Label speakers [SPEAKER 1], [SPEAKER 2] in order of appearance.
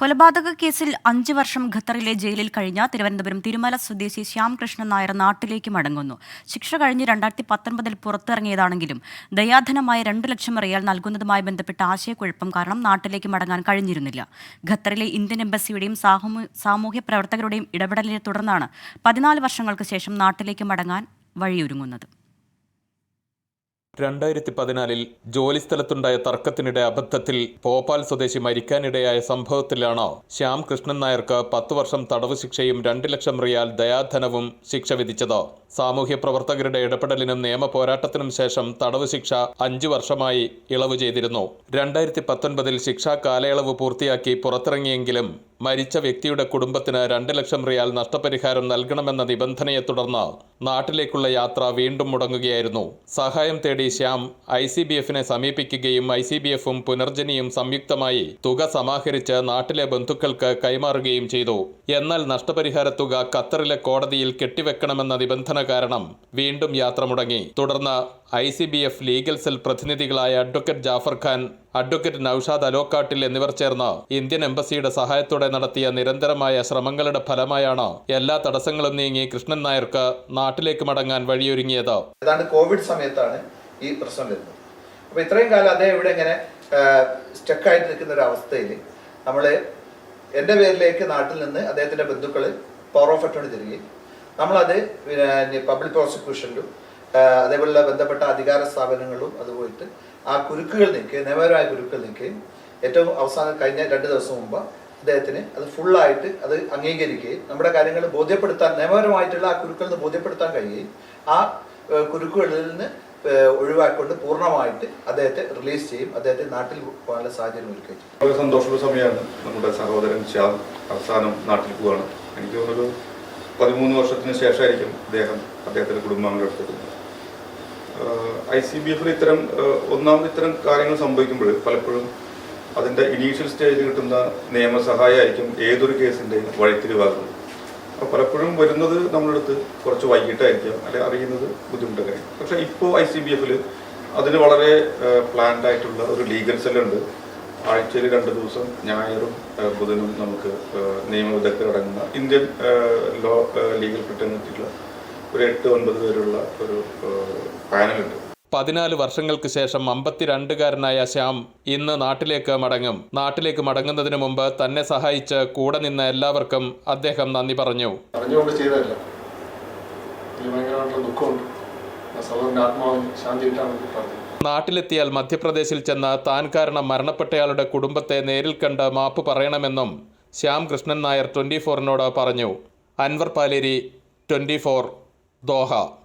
[SPEAKER 1] കൊലപാതക കേസിൽ അഞ്ച് വർഷം ഖത്തറിലെ ജയിലിൽ കഴിഞ്ഞ തിരുവനന്തപുരം തിരുമല സ്വദേശി ശ്യാംകൃഷ്ണൻ നായർ നാട്ടിലേക്ക് മടങ്ങുന്നു. ശിക്ഷ കഴിഞ്ഞ് രണ്ടായിരത്തി പത്തൊൻപതിൽ പുറത്തിറങ്ങിയതാണെങ്കിലും ദയാധനമായ രണ്ടു ലക്ഷം റിയാൽ നൽകുന്നതുമായി ബന്ധപ്പെട്ട ആശയക്കുഴപ്പം കാരണം നാട്ടിലേക്ക് മടങ്ങാൻ കഴിഞ്ഞിരുന്നില്ല. ഖത്തറിലെ ഇന്ത്യൻ എംബസിയുടെയും സാമൂ- സാമൂഹ്യ പ്രവർത്തകരുടെയും ഇടപെടലിനെ തുടർന്നാണ് പതിനാല് വർഷങ്ങൾക്ക് ശേഷം നാട്ടിലേക്ക് മടങ്ങാൻ വഴിയൊരുങ്ങുന്നത്.
[SPEAKER 2] രണ്ടായിരത്തി പതിനാലിൽ ജോലിസ്ഥലത്തുണ്ടായ തർക്കത്തിനിടെ അബദ്ധത്തിൽ ഭോപ്പാൽ സ്വദേശി മരിക്കാനിടയായ സംഭവത്തിലാണ് ശ്യാം കൃഷ്ണൻ നായർക്ക് പത്ത് വർഷം തടവ് ശിക്ഷയും രണ്ട് ലക്ഷം റിയാൽ ദയാധനവും ശിക്ഷ വിധിച്ചത്. സാമൂഹ്യ പ്രവർത്തകരുടെ ഇടപെടലിനും നിയമ പോരാട്ടത്തിനും ശേഷം തടവ് ശിക്ഷ അഞ്ചു വർഷമായി ഇളവ് ചെയ്തിരുന്നു. രണ്ടായിരത്തി പത്തൊൻപതിൽ ശിക്ഷാ കാലയളവ് പൂർത്തിയാക്കി പുറത്തിറങ്ങിയെങ്കിലും മരിച്ച വ്യക്തിയുടെ കുടുംബത്തിന് രണ്ട് ലക്ഷം റിയാൽ നഷ്ടപരിഹാരം നൽകണമെന്ന നിബന്ധനയെ തുടർന്ന് നാട്ടിലേക്കുള്ള യാത്ര വീണ്ടും മുടങ്ങുകയായിരുന്നു. സഹായം തേടി ശ്യാം ഐ സി ബി എഫിനെ സമീപിക്കുകയും ഐ സി ബി എഫും പുനർജനിയും സംയുക്തമായി തുക സമാഹരിച്ച് നാട്ടിലെ ബന്ധുക്കൾക്ക് കൈമാറുകയും ചെയ്തു. എന്നാൽ നഷ്ടപരിഹാര തുക ഖത്തറിലെ കോടതിയിൽ കെട്ടിവെക്കണമെന്ന നിബന്ധന കാരണം വീണ്ടും യാത്ര മുടങ്ങി. തുടർന്ന് I C B F legal cell പ്രതിനിധികളായ advocate Jafar Khan advocate Naushad അലോക്കാട്ടിൽ എന്നിവർ ചേർന്ന് ഇന്ത്യൻ എംബസിയുടെ സഹായത്തോടെ നടത്തിയ നിരന്തരമായ ശ്രമങ്ങളുടെ ഫലമായാണ് എല്ലാ തടസ്സങ്ങളും നീങ്ങി കൃഷ്ണൻ നായർക്ക് നാട്ടിലേക്ക് മടങ്ങാൻ വഴിയൊരുങ്ങിയത്.
[SPEAKER 3] ഏതാണ്ട് കോവിഡ് സമയത്താണ് ഈ പ്രശ്നം വരുന്നത്. അപ്പൊ ഇത്രയും കാലം അദ്ദേഹം ഇവിടെ ഇങ്ങനെ സ്റ്റക്കായിട്ട് നിൽക്കുന്ന ഒരു അവസ്ഥയിൽ നമ്മൾ എന്റെ പേരിലേക്ക് നാട്ടിൽ നിന്ന് അദ്ദേഹത്തിന്റെ ബന്ധുക്കൾ പവർ ഓഫ് അറ്റോണി തരികയും നമ്മളത് പബ്ലിക് പ്രോസിക്യൂഷനിലും അതേപോലുള്ള ബന്ധപ്പെട്ട അധികാര സ്ഥാപനങ്ങളും അതുപോലെ ആ കുരുക്കുകൾ നീക്കുകയും നിയമപരമായ കുരുക്കുകൾ നീക്കുകയും ഏറ്റവും അവസാനം കഴിഞ്ഞ രണ്ട് ദിവസം മുമ്പ് അദ്ദേഹത്തിന് അത് ഫുള്ളായിട്ട് അത് അംഗീകരിക്കുകയും നമ്മുടെ കാര്യങ്ങൾ ബോധ്യപ്പെടുത്താൻ നിയമപരമായിട്ടുള്ള ആ കുരുക്കളിൽ നിന്ന് ബോധ്യപ്പെടുത്താൻ കഴിയുകയും ആ കുരുക്കുകളിൽ നിന്ന് ഒഴിവാക്കൊണ്ട് പൂർണമായിട്ട് അദ്ദേഹത്തെ റിലീസ് ചെയ്യും അദ്ദേഹത്തെ നാട്ടിൽ പോകാനുള്ള സാഹചര്യം ഒരുക്കുകയും
[SPEAKER 4] വളരെ സന്തോഷമുള്ള സമയമാണ് നമ്മുടെ സഹോദരൻ ശ്യാം അവസാനം നാട്ടിൽ പോവാണ് എനിക്ക് തോന്നുന്നൊരു പതിമൂന്ന് വർഷത്തിന് ശേഷമായിരിക്കും അദ്ദേഹം അദ്ദേഹത്തിന്റെ കുടുംബാംഗം എടുത്തിരുന്നത് ഐ സി ബി എഫിൽ ഇത്തരം ഒന്നാമത് ഇത്തരം കാര്യങ്ങൾ സംഭവിക്കുമ്പോൾ പലപ്പോഴും അതിന്റെ ഇനീഷ്യൽ സ്റ്റേജിൽ കിട്ടുന്ന നിയമസഹായമായിരിക്കും ഏതൊരു കേസിന്റെയും വഴിത്തിരിവാകുന്നത്. അപ്പോൾ പലപ്പോഴും വരുന്നത് നമ്മളെടുത്ത് കുറച്ച് വൈകിട്ടായിരിക്കാം അല്ലെങ്കിൽ അറിയുന്നത് ബുദ്ധിമുട്ടൊക്കെ. പക്ഷെ ഇപ്പോൾ ഐ സി ബി എഫിൽ അതിന് വളരെ പ്ലാൻഡ് ആയിട്ടുള്ള ഒരു ലീഗൽ സെല്ലുണ്ട് ആഴ്ചയിൽ രണ്ട് ദിവസം ഞായറും ബുധനും നമുക്ക് നിയമവിദഗ്ധരടങ്ങുന്ന ഇന്ത്യൻ ലോ ലീഗൽ ഫ്രട്ടേണിറ്റിയുള്ള ഒരു എട്ട് ഒൻപത് പേരുള്ള ഒരു പാനലുണ്ട്
[SPEAKER 2] പതിനാല് വർഷങ്ങൾക്ക് ശേഷം അമ്പത്തിരണ്ടുകാരനായ ശ്യാം ഇന്ന് നാട്ടിലേക്ക് മടങ്ങും. നാട്ടിലേക്ക് മടങ്ങുന്നതിന് മുമ്പ് തന്നെ സഹായിച്ച് കൂടെ നിന്ന എല്ലാവർക്കും അദ്ദേഹം നന്ദി പറഞ്ഞു.
[SPEAKER 5] അറിഞ്ഞുകൊണ്ട് ചെയ്തതല്ല. ഭയങ്കരമായിട്ടുള്ള ദുഃഖമുണ്ട്. ആ സഹോദരന്റെ ആത്മാവിന് ശാന്തി
[SPEAKER 2] നാട്ടിലെത്തിയാൽ മധ്യപ്രദേശിൽ ചെന്ന് താൻ കാരണം മരണപ്പെട്ടയാളുടെ കുടുംബത്തെ നേരിൽ കണ്ട് മാപ്പ് പറയണമെന്നും ശ്യാം കൃഷ്ണൻ നായർ ട്വന്റി ഫോറിനോട് പറഞ്ഞു. Anwar Paleri twenty four. 多好。